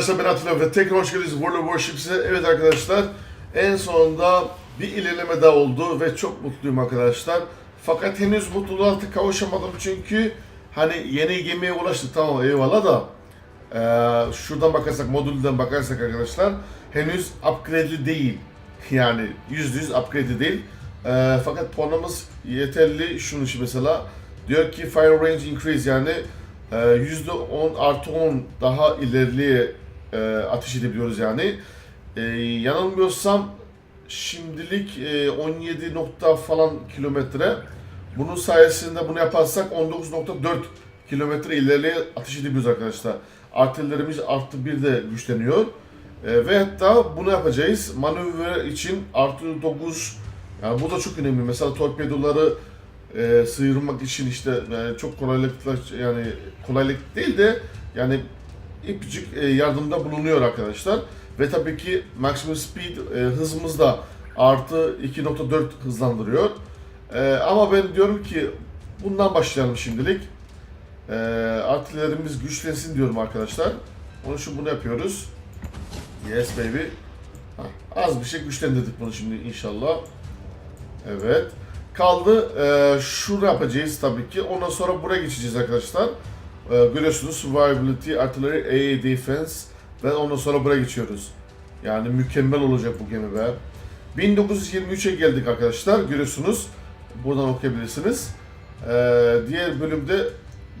arkadaşlar ben Atilla ve tekrar hoş geldiniz World of Warships'e. Evet arkadaşlar en sonunda bir ilerleme daha oldu ve çok mutluyum arkadaşlar. Fakat henüz mutluluğa artık kavuşamadım çünkü hani yeni gemiye ulaştık tamam eyvallah da eee, şuradan bakarsak modülden bakarsak arkadaşlar henüz upgrade'li değil. Yani %100 upgrade'li değil. Eee, fakat puanımız yeterli. Şunun için mesela diyor ki fire range increase yani e, %10 artı 10 daha ilerliye e, ateş edebiliyoruz yani. E, yanılmıyorsam şimdilik e, 17 nokta falan kilometre. Bunun sayesinde bunu yaparsak 19.4 kilometre ileriye ateş edebiliyoruz arkadaşlar. Artillerimiz artı bir de güçleniyor. E, ve hatta bunu yapacağız. Manevra için artı 9 yani bu da çok önemli. Mesela torpedoları e, sıyırmak için işte yani çok kolaylıkla yani kolaylık değil de yani ipcik e, yardımda bulunuyor arkadaşlar. Ve tabii ki maximum speed e, hızımız da artı 2.4 hızlandırıyor. E, ama ben diyorum ki bundan başlayalım şimdilik. Artillerimiz güçlensin diyorum arkadaşlar. Onun için bunu yapıyoruz. Yes baby. Az bir şey güçlendirdik bunu şimdi inşallah. Evet. Kaldı e, şunu yapacağız tabii ki. Ondan sonra buraya geçeceğiz arkadaşlar. E, görüyorsunuz Survivability, Artillery, AA Defense ve ondan sonra buraya geçiyoruz. Yani mükemmel olacak bu gemi be. 1923'e geldik arkadaşlar. Görüyorsunuz. Buradan okuyabilirsiniz. E, diğer bölümde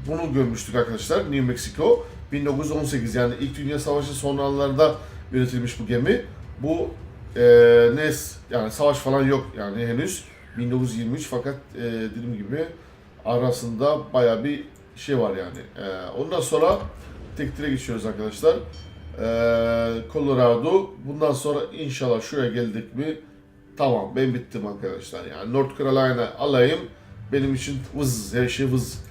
bunu görmüştük arkadaşlar. New Mexico. 1918 yani İlk Dünya Savaşı son anlarda üretilmiş bu gemi. Bu e, ne yani savaş falan yok yani henüz 1923 fakat e, dediğim gibi arasında baya bir şey var yani. E, ondan sonra tektire geçiyoruz arkadaşlar. E, Colorado. Bundan sonra inşallah şuraya geldik mi tamam ben bittim arkadaşlar. Yani North Carolina alayım benim için vız her şey vız.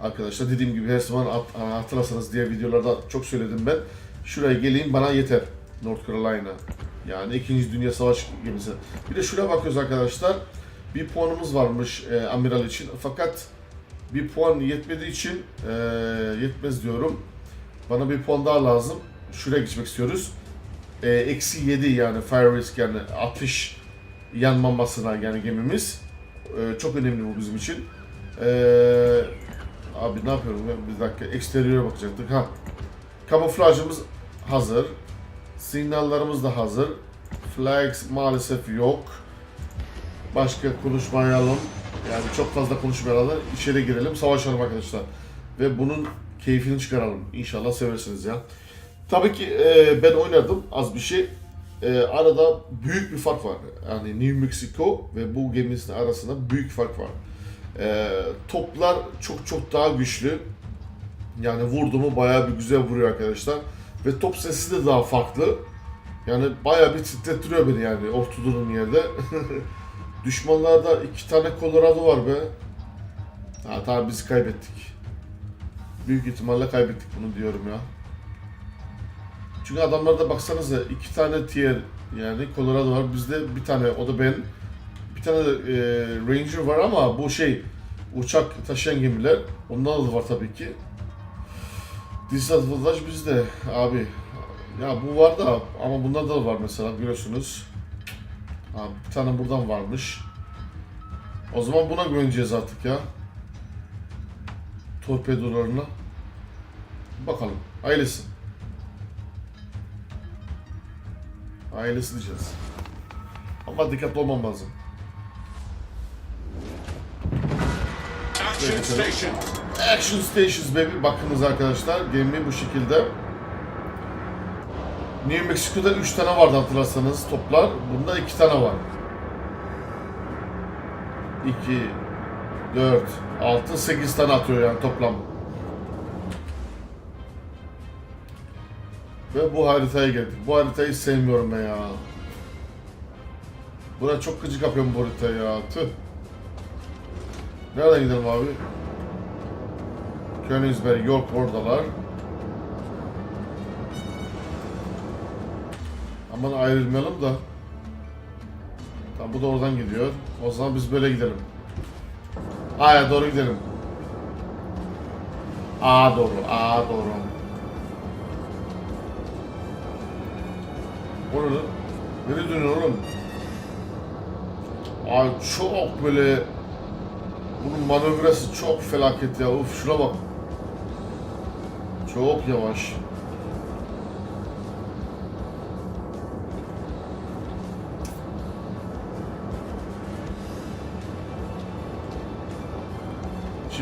Arkadaşlar dediğim gibi her zaman hat- hatırlarsanız diğer videolarda çok söyledim ben. Şuraya geleyim bana yeter. North Carolina. Yani 2. Dünya Savaşı gemisi. Bir de şuraya bakıyoruz arkadaşlar. Bir puanımız varmış e, amiral için. Fakat bir puan yetmediği için e, yetmez diyorum. Bana bir puan daha lazım. Şuraya geçmek istiyoruz. E, Eksi 7 yani fire risk yani atış yanmamasına yani gemimiz. E, çok önemli bu bizim için. E, abi ne yapıyorum ben? Bir dakika eksteriöre bakacaktık. Ha. Kamuflajımız hazır. Sinyallarımız da hazır. Flags maalesef yok. Başka konuşmayalım. Yani çok fazla konuşmayalım. İçeri girelim, savaşalım arkadaşlar. Ve bunun keyfini çıkaralım. İnşallah seversiniz ya. Tabii ki e, ben oynadım az bir şey. E, arada büyük bir fark var. Yani New Mexico ve bu gemisinin arasında büyük fark var. E, toplar çok çok daha güçlü. Yani vurdu mu bayağı bir güzel vuruyor arkadaşlar. Ve top sesi de daha farklı. Yani bayağı bir titrettiriyor beni yani oturduğum yerde. Düşmanlarda iki tane Colorado var be. Ha tamam biz kaybettik. Büyük ihtimalle kaybettik bunu diyorum ya. Çünkü adamlarda baksanıza iki tane tier yani Colorado var. Bizde bir tane o da ben. Bir tane de, e, Ranger var ama bu şey uçak taşıyan gemiler. Ondan da var tabii ki. Disadvantaj bizde abi. Ya bu var da ama bunda da var mesela görüyorsunuz. Ha, bir tane buradan varmış. O zaman buna güveneceğiz artık ya. Torpedolarına. Bakalım. Hayırlısı. Hayırlısı diyeceğiz. Ama dikkatli olmam lazım. Action station. Action Stations baby. Bakınız arkadaşlar. Gemi bu şekilde. New Mexico'da 3 tane vardı hatırlarsanız toplar. Bunda 2 tane var. 2 4 6 8 tane atıyor yani toplam. Ve bu haritaya geldik. Bu haritayı sevmiyorum ben ya. Buna çok gıcık yapıyorum bu haritayı ya. Tüh. Nereden gidelim abi? Königsberg, York oradalar. Aman ayrılmayalım da. Tamam bu da oradan gidiyor. O zaman biz böyle gidelim. A'ya doğru gidelim. A doğru, A doğru. O ne lan? Nereye dönüyor oğlum? Ay çok böyle bunun manevrası çok felaket ya. Uf şuna bak. Çok yavaş.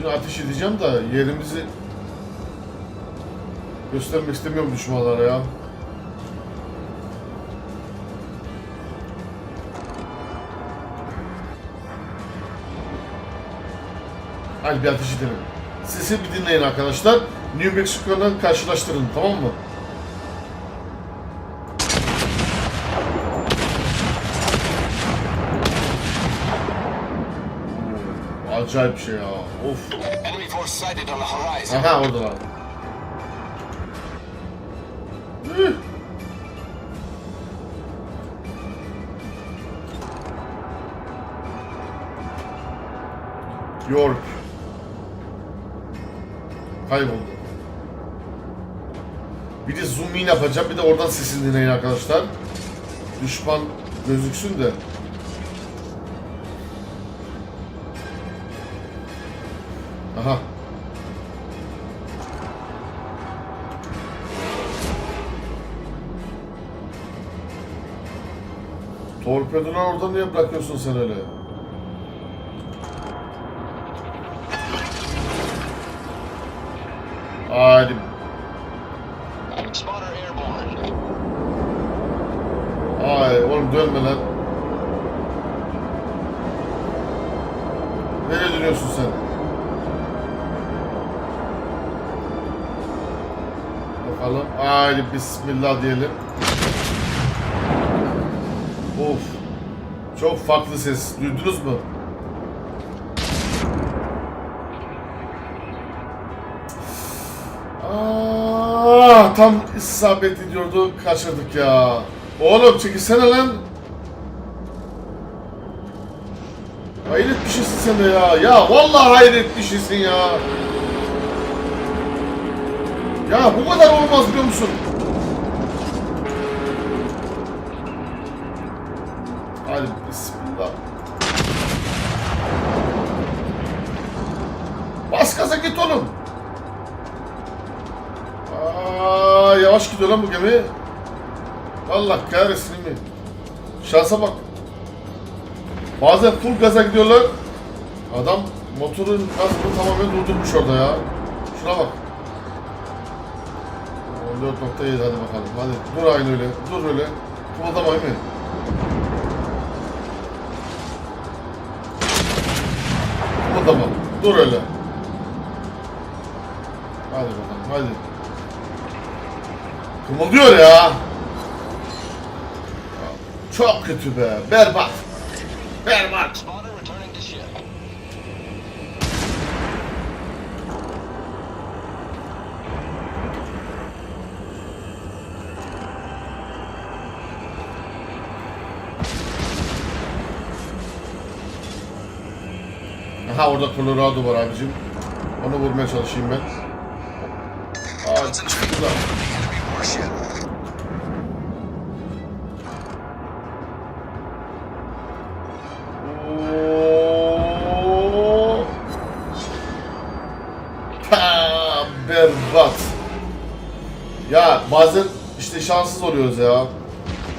Şimdi ateş edeceğim da yerimizi göstermek istemiyorum düşmanlara ya. Hadi bir ateş edelim. Sesi bir dinleyin arkadaşlar. New Mexico'dan karşılaştırın tamam mı? Acayip bir şey ya. Of. Aha oradalar. Üh. York. Kayboldu. Bir de zoom in yapacağım. Bir de oradan sesini dinleyin arkadaşlar. Düşman gözüksün de. Torpedoları orada niye bırakıyorsun sen öyle? Hadi. Ay oğlum dönme lan. Nereye dönüyorsun sen? Bakalım. Haydi bismillah diyelim. Of. Çok farklı ses. Duydunuz mu? Aa, tam isabet ediyordu. Kaçırdık ya. Oğlum çekilsene lan. Hayret bir şeysin sen de ya. Ya vallahi hayret bir şeysin ya. Ya bu kadar olmaz biliyor musun? Lan bu gemi. Allah kahretsin mi? Şansa bak. Bazen full gaza gidiyorlar. Adam motorun gazını tamamen durdurmuş orada ya. Şuna bak. 14.7 hadi bakalım. Hadi dur aynı öyle. Dur öyle. Kımıldamayın mı? Kımıldama. Dur öyle. Hadi bakalım hadi. Kımıldıyor ya. Çok kötü be. Berbat. Berbat. Aha orada Colorado var abicim. Onu vurmaya çalışayım ben. Aa, çıktılar. Enemy Oo. Ta berbat. Ya bazen işte şanssız oluyoruz ya.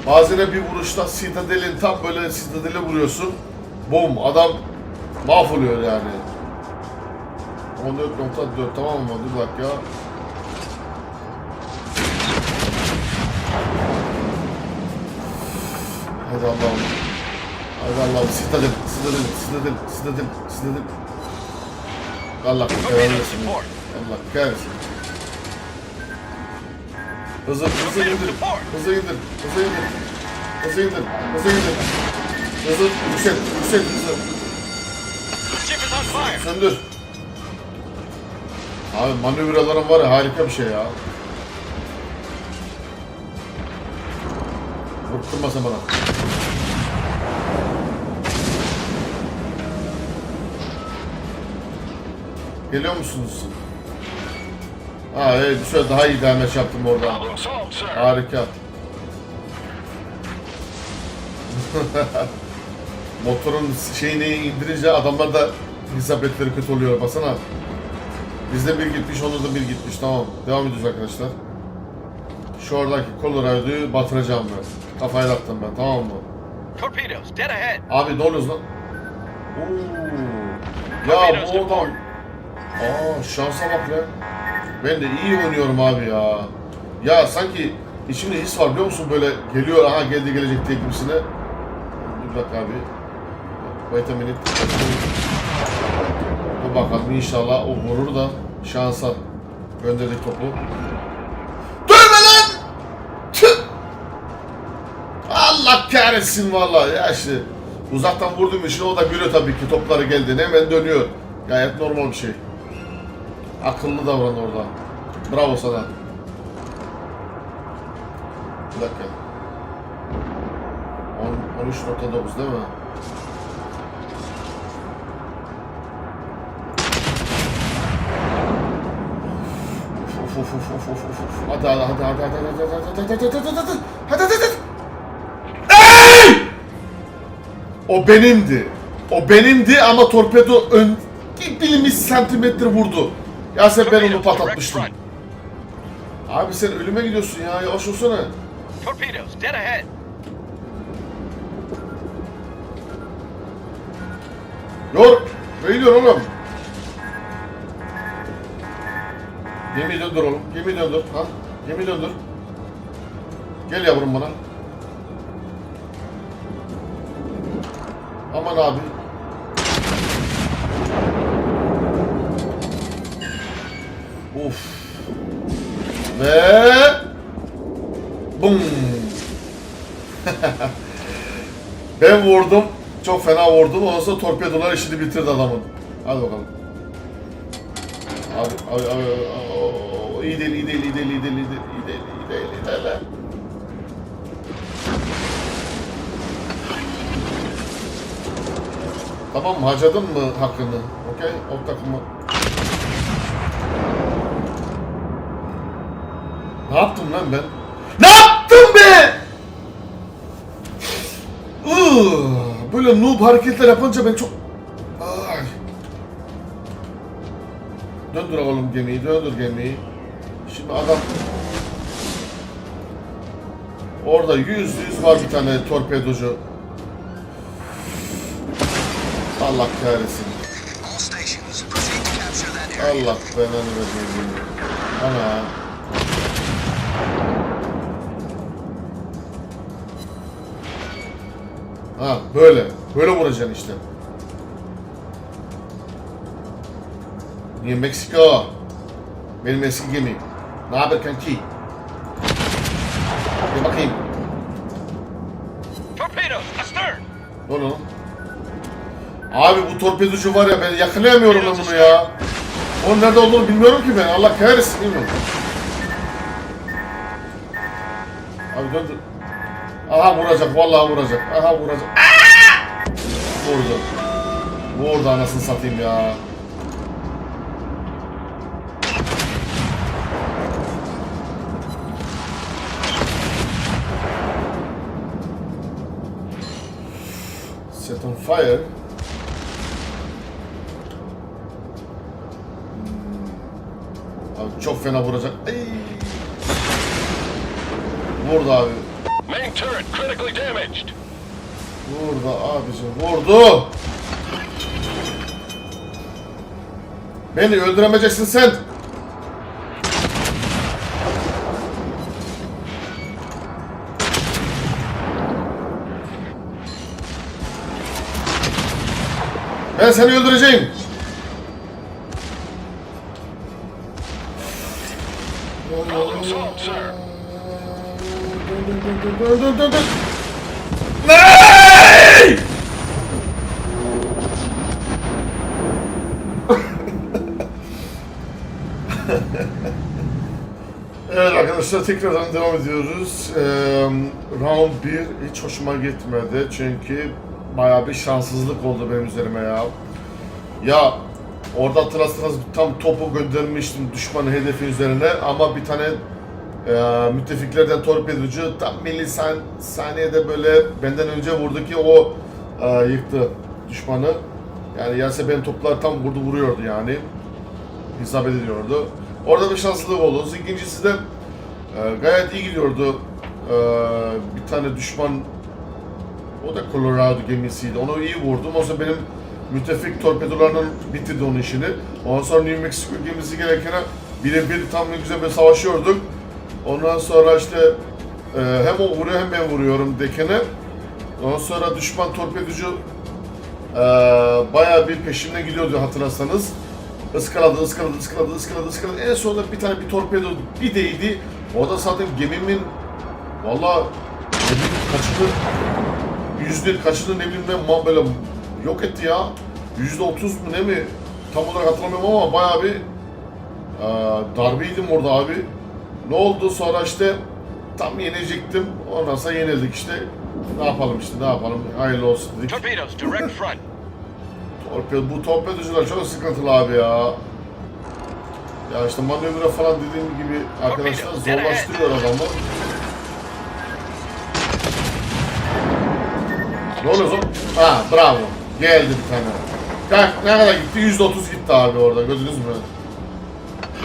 Bazen bir vuruşta Citadel'in tam böyle Citadel'e vuruyorsun. Bom adam mahvoluyor yani. 14.4 tamam mı? Dur bak Hadi Allah'ım. Hadi Allah'ım. Citadel, Citadel, Citadel, Citadel, Citadel. Allah kahretsin. Allah kahretsin. Hızlı, hızlı indir. Hızlı indir. Hızlı indir. Hızlı indir. Hızlı indir. Hızlı yüksel, yüksel, yüksel. Ship is on fire. Söndür. Abi manevraların var ya harika bir şey ya. Vurtturmasın bana. Geliyor musunuz? Ha evet şöyle daha iyi demeç yaptım orada. Harika. Motorun şeyini indirince adamlar da isabetleri kötü oluyor. Basana. Bizde bir gitmiş, onda da bir gitmiş. Tamam. Devam ediyoruz arkadaşlar. Şu oradaki Colorado'yu batıracağım ben. Kafayı taktım ben. Tamam mı? Torpedoes, dead ahead. Abi ne oluyoruz lan? Oo. Ya bu adam... Aa şansa bak lan. Ben de iyi oynuyorum abi ya. Ya sanki içimde his var biliyor musun böyle geliyor aha geldi gelecek diye gibisine. Bir dakika abi. Minute. Dur bakalım inşallah o vurur da şansa gönderdik topu. Dönme lan! Tüh! Allah kahretsin vallahi ya işte. Uzaktan vurduğum için o da görüyor tabii ki topları geldiğini hemen dönüyor. Gayet normal bir şey. Akıllı davran orada. Bravo sana. Bir dakika. 10 13.9 değil mi? Of of of of of of. Hadi hadi hadi hadi hadi hadi hadi hadi hadi hadi hadi hadi hadi hadi hadi! O benimdi. O benimdi ama torpedo ön bilimiz santimetre vurdu. Ya sen ben onu patlatmıştım. Abi sen ölüme gidiyorsun ya yavaş olsana. Torpedoes, dead ahead. Yor. Ne gidiyorsun oğlum? Gemi döndür oğlum. Gemi döndür. Ha? Gemi döndür. Gel yavrum bana. Aman abi. Uf. Ve bum. ben vurdum. Çok fena vurdum. Ondan sonra torpedolar işini bitirdi adamın. Hadi bakalım. Abi, abi, abi, abi, iyi değil, iyi değil, iyi değil, iyi değil, iyi değil, iyi değil, iyi değil, iyi değil. Tamam? Harcadın mı hakkını? Okey? O takımı. Ne yaptım lan ben? Ne yaptım be? Böyle noob hareketler yapınca ben çok... Ay. Döndür oğlum gemiyi, döndür gemiyi. Şimdi adam... Orada yüz yüz var bir tane torpedocu. Allah kahretsin. Allah belanı versin. Ana. Ha böyle. Böyle vuracaksın işte. New Mexico. Benim eski gemim. Ne haber kanki? Bir bakayım. Torpedoes, astern. Ne oluyor lan? Abi bu torpedocu var ya ben yakalayamıyorum ben bunu ya. Onun nerede olduğunu bilmiyorum ki ben. Allah kahretsin bilmiyorum. Abi döndür. Aha vuracak vallahi vuracak. Aha vuracak. Aa! Vurdu. Vurdu anasını satayım ya. Set on fire. Abi çok fena vuracak. Ay. Vurdu abi. Turret critically damaged. Vurdu abicim vurdu. Beni öldüremeyeceksin sen. Ben seni öldüreceğim. Arkadaşlar tekrardan devam ediyoruz. Ee, round 1 hiç hoşuma gitmedi çünkü bayağı bir şanssızlık oldu benim üzerime ya. Ya orada hatırlarsanız tam topu göndermiştim düşmanın hedefi üzerine ama bir tane Ee, müttefiklerden torpedocu tam milisan saniyede böyle benden önce vurdu ki o e, yıktı düşmanı. Yani Yase benim toplar tam vurdu vuruyordu yani. Hesap ediliyordu. Orada bir şanslılık oldu. İkincisi de e, gayet iyi gidiyordu. E, bir tane düşman o da Colorado gemisiydi. Onu iyi vurdum. O zaman benim müttefik torpedolarının bitirdi onun işini. Ondan sonra New Mexico gemisi gelirken birebir tam ne güzel bir savaşıyorduk. Ondan sonra işte e, hem o vuruyor hem ben vuruyorum dekene. Ondan sonra düşman torpedocu e, bayağı bir peşimden gidiyordu hatırlarsanız. Iskaladı, ıskaladı, ıskaladı, ıskaladı, ıskaladı. En sonunda bir tane bir torpedo bir değdi. O da zaten gemimin valla gemimin kaçını yüzde kaçını ne bileyim ben böyle yok etti ya. Yüzde otuz mu ne mi? Tam olarak hatırlamıyorum ama bayağı bir e, darbeydim orada abi. Ne oldu sonra işte tam yenecektim. Ondan sonra yenildik işte. Ne yapalım işte ne yapalım hayırlı olsun dedik. Torpedoes, direct front. Torpedo, bu torpedocular çok sıkıntılı abi ya. Ya işte manevra falan dediğim gibi arkadaşlar zorlaştırıyor adamı. Ne oluyor lan? Ha bravo. Geldi bir tane. Kaç, ne kadar gitti? Yüzde otuz gitti abi orada gördünüz mü?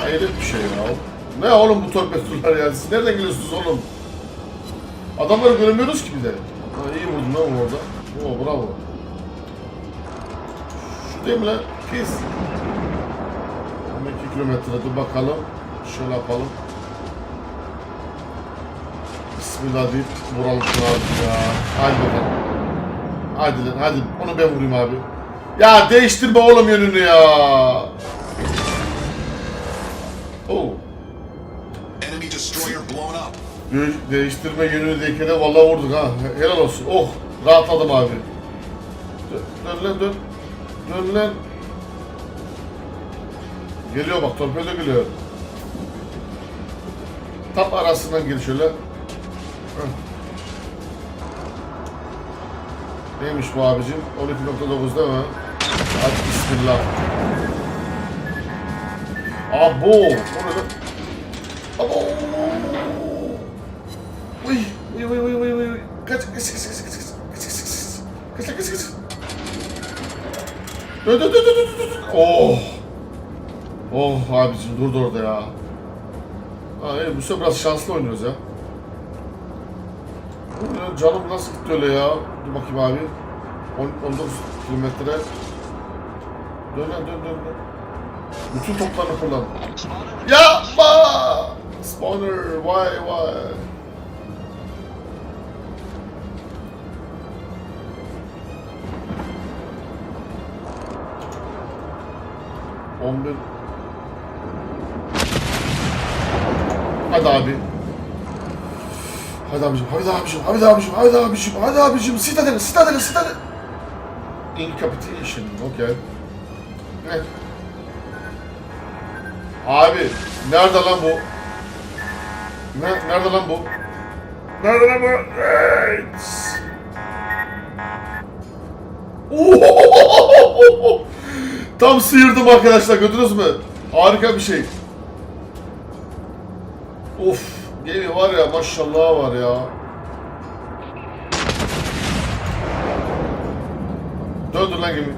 Hayret bir şey ya. Ne oğlum bu torpedolar ya? Siz nereden geliyorsunuz oğlum? Adamları göremiyoruz ki bir de. Ha, iyi vurdun lan orada. Oo bravo. Şu değil mi lan? Pis. 12 kilometre dur bakalım. Şöyle yapalım. Bismillah deyip vuralım şunu abi ya. Hadi bakalım. Hadi lan hadi. Onu ben vurayım abi. Ya değiştirme oğlum yönünü ya. Oo. Enemy destroyer blown up. Gö- Değiştirme yönünü dekene vallahi vurduk ha. He- Helal olsun. Oh rahatladım abi. Dön, dön lan dön. Dön lan. Geliyor bak torpedo geliyor. Tam arasından gir şöyle. Heh. Neymiş bu abicim? 12.9 değil mi? Hadi bismillah. Abo! O ne lan? Abo! Uy, uy, uy, uy, uy, uy, uy. Kaç, kaç, kaç, kaç, kaç, kaç, kaç, kaç, kaç, kaç, kaç, kaç. Dön, dön, dön, dön, dön, dön, dön. Oh. Oh abicim durdu orada ya. Ha, iyi, bu sefer biraz şanslı oynuyoruz ya. Canım nasıl gitti öyle ya? Dur bakayım abi. 10, 19 kilometre. Dön dön dön dön. Bütün toplarını kullan. Yapma! Spawner, why, why? On bir. Hadi abi. Hadi abicim, hadi abicim, hadi abicim, hadi abicim, hadi abicim. Citadel, Citadel, Citadel. Incapitation, okey. Ne? Abi, nerede lan bu? Ne, nerede lan bu? Nerede lan bu? Evet. Tam sıyırdım arkadaşlar gördünüz mü? Harika bir şey. Of gemi var ya maşallah var ya. Döndür lan gemi.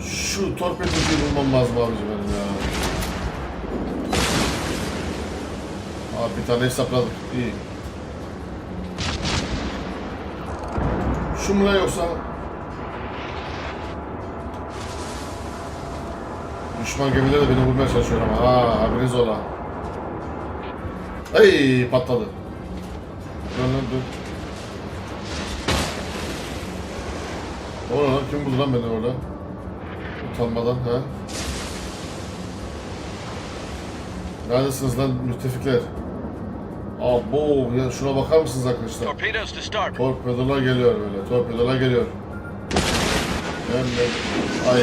Şu torpedoyu bulmam lazım abicim benim ya. Abi bir tane hesapladık. İyi. Şu mu lan yoksa? Düşman gemileri de beni vurmaya çalışıyor ama. Ha, haberiniz ola. Ay patladı. Dön lan dön. O ne lan? Kim buldu lan beni orada? Utanmadan ha? Neredesiniz lan müttefikler? Abo ya şuna bakar mısınız arkadaşlar? Torpedolar geliyor böyle. Torpedolar geliyor. Hem de... Ay.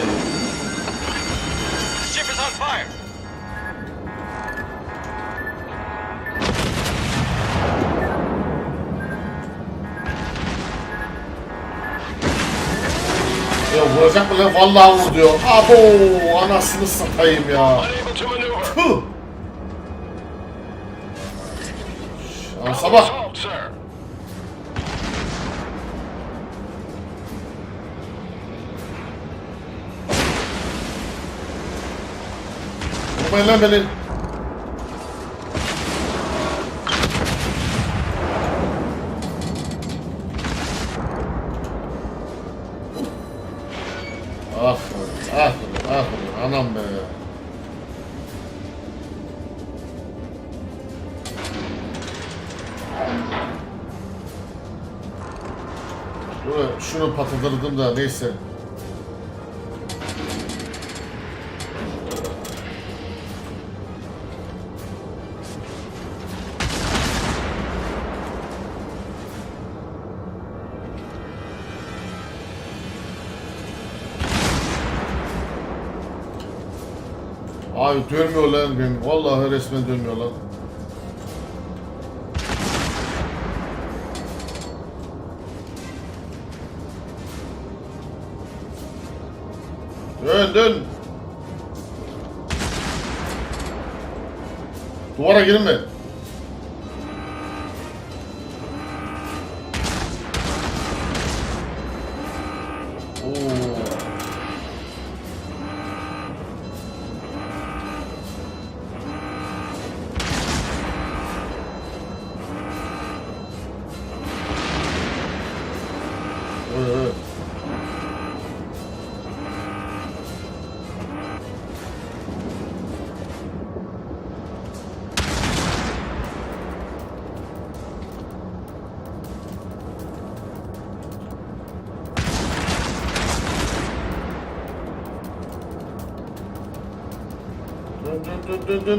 vuruyor. Vallahi vur diyor. Abo anasını satayım ya. Puh. Şansa bak. Vurmayın lan beni. Ah, ah, ah, anam be. Şunu patlatırdım da neyse. Abi dönmüyor lan benim. Vallahi resmen dönmüyor lan. Dön dön. Duvara girme.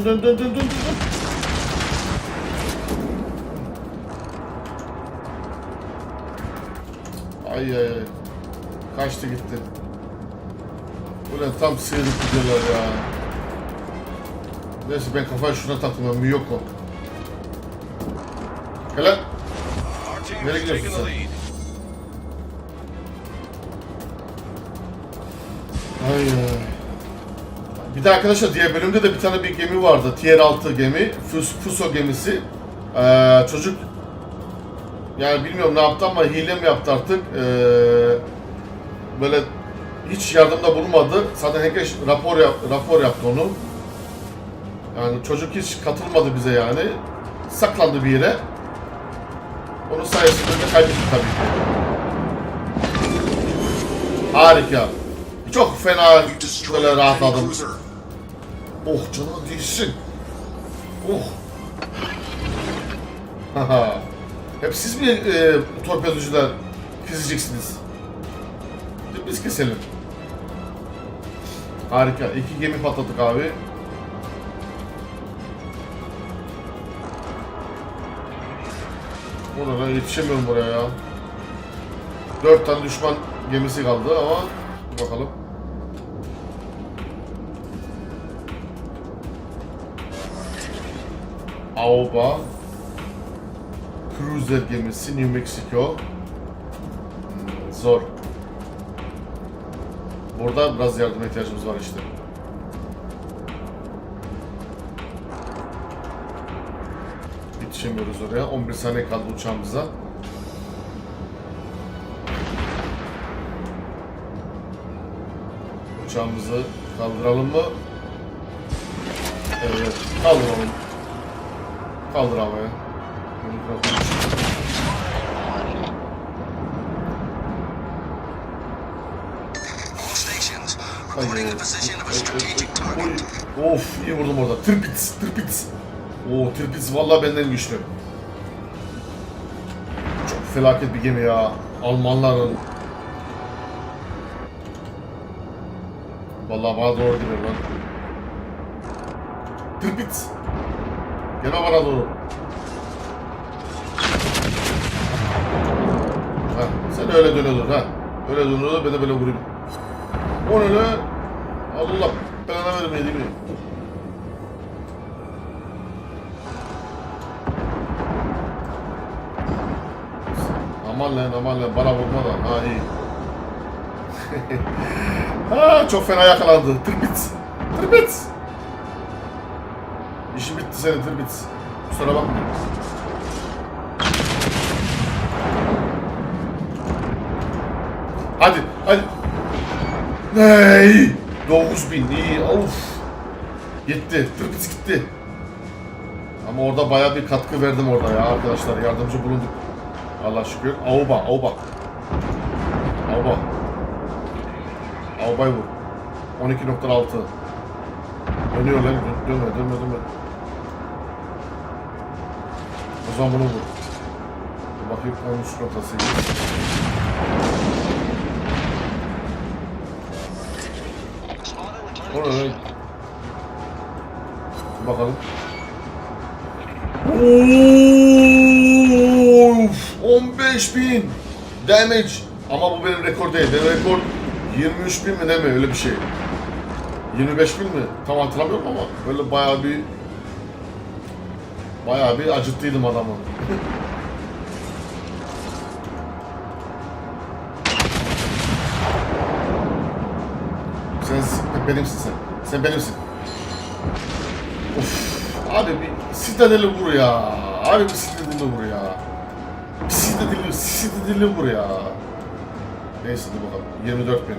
dön dön dön dön dön dön. Ay ay ay. Kaçtı gitti. Ulan tam sıyırıp gidiyorlar ya. Neyse ben kafayı şuna taktım ben Miyoko. Helal. Nereye gidiyorsun sen? Ay ay. Bir de arkadaşlar diğer bölümde de bir tane bir gemi vardı. Tier 6 gemi. Fus, Fuso gemisi. Ee, çocuk yani bilmiyorum ne yaptı ama hile mi yaptı artık. Ee, böyle hiç yardımda bulunmadı. Zaten herkes rapor yap, rapor yaptı onu. Yani çocuk hiç katılmadı bize yani. Saklandı bir yere. Onun sayesinde de kaybettik tabii ki. Harika. Çok fena böyle rahatladım. Oh canına değsin. Oh. Haha. Hep siz mi e, torpedocular keseceksiniz? Biz keselim. Harika. İki gemi patladık abi. Burada yetişemiyorum buraya ya. Dört tane düşman gemisi kaldı ama bakalım. Aoba Cruiser gemisi New Mexico. Hmm, Zor. Burada biraz yardıma ihtiyacımız var işte. Yetişemiyoruz oraya. 11 saniye kaldı uçağımıza. Uçağımızı kaldıralım mı? Evet kaldıralım Kaldır abi. Hayır. Of iyi vurdum orada. Tırpit, tırpit. Oo tırpit valla benden güçlü. Çok felaket bir gemi ya. Almanların. Valla bana doğru gidiyor lan. Tırpit. Gene bana doğru. Ha, sen öyle dönüyordur ha. Öyle dönüyordur ben de böyle vurayım. O ne lan? Allah belanı vermeye değil mi? Aman lan aman lan bana vurma da ha iyi. ha çok fena yakalandı. Tırbit. Tırbit. İşi bitti senedir bitsin. Kusura bakma. Hadi, hadi. Ney? 9000 iyi, of. Gitti, tırpıs gitti. Ama orada baya bir katkı verdim orada ya arkadaşlar. Yardımcı bulunduk. Allah şükür. Auba, Auba. Auba. Auba'yı vur. 12.6. Dönüyor lan. Dönme, dönme, dönme zaman bunu vur. Bakayım 13.8. O ne lan? Dur Bakalım. Of, 15 bin damage. Ama bu benim rekor değil. Benim rekor 23 bin mi ne mi öyle bir şey. 25 bin mi? Tam hatırlamıyorum ama böyle bayağı bir bayağı bir acıttıydım adamı. sen benimsin sen. Sen benimsin. Of. Abi bir sitadeli vur ya. Abi bir sitadeli vur ya. Bir sitadeli, sitadeli vur ya. Neyse dur bakalım. 24 bin.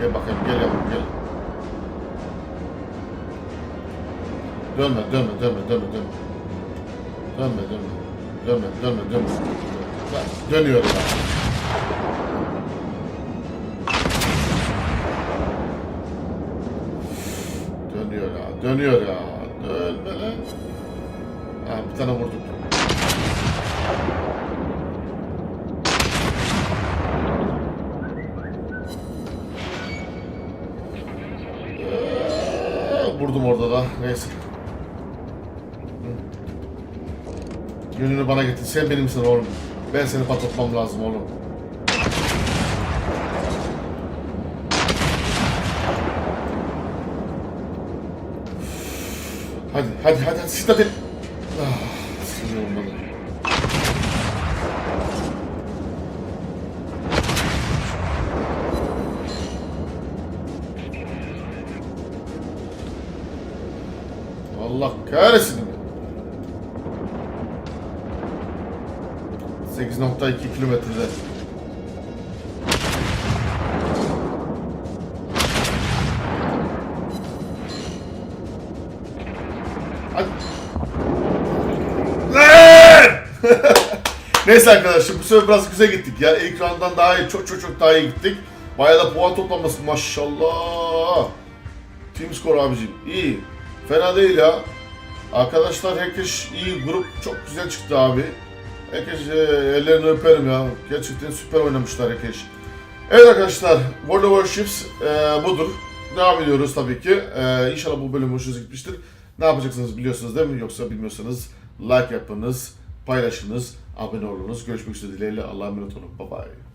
Gel bakayım gel yavrum gel. Dönme dönme dönme dönme dönme. Dönme dönme. Dönme dönme dönme. Bak, Dönüyor ya. Dönüyor ya, dönüyor ya. Dönme lan. Ha, bir tane vurduk. Ee, Vurdum orada da. Neyse. Yönünü bana getir. Sen benimsin oğlum. Ben seni patlatmam lazım oğlum. Hadi hadi hadi hadi sit hadi. Ah. Allah kahretsin. 8.2 kilometrede. Neyse arkadaşlar bu sefer biraz güzel gittik ya. Ekrandan daha iyi, çok çok çok daha iyi gittik. Bayağı da puan toplaması maşallah. Team score abicim iyi. Fena değil ya. Arkadaşlar herkes iyi grup çok güzel çıktı abi. Herkes e, ellerini öperim ya. Gerçekten süper oynamışlar herkes. Evet arkadaşlar World of Warships e, budur. Devam ediyoruz tabii ki. E, inşallah bu bölüm hoşunuza gitmiştir. Ne yapacaksınız biliyorsunuz değil mi? Yoksa bilmiyorsanız like yapınız, paylaşınız, abone olunuz. Görüşmek üzere dileğiyle. Allah'a emanet olun. Bye bye.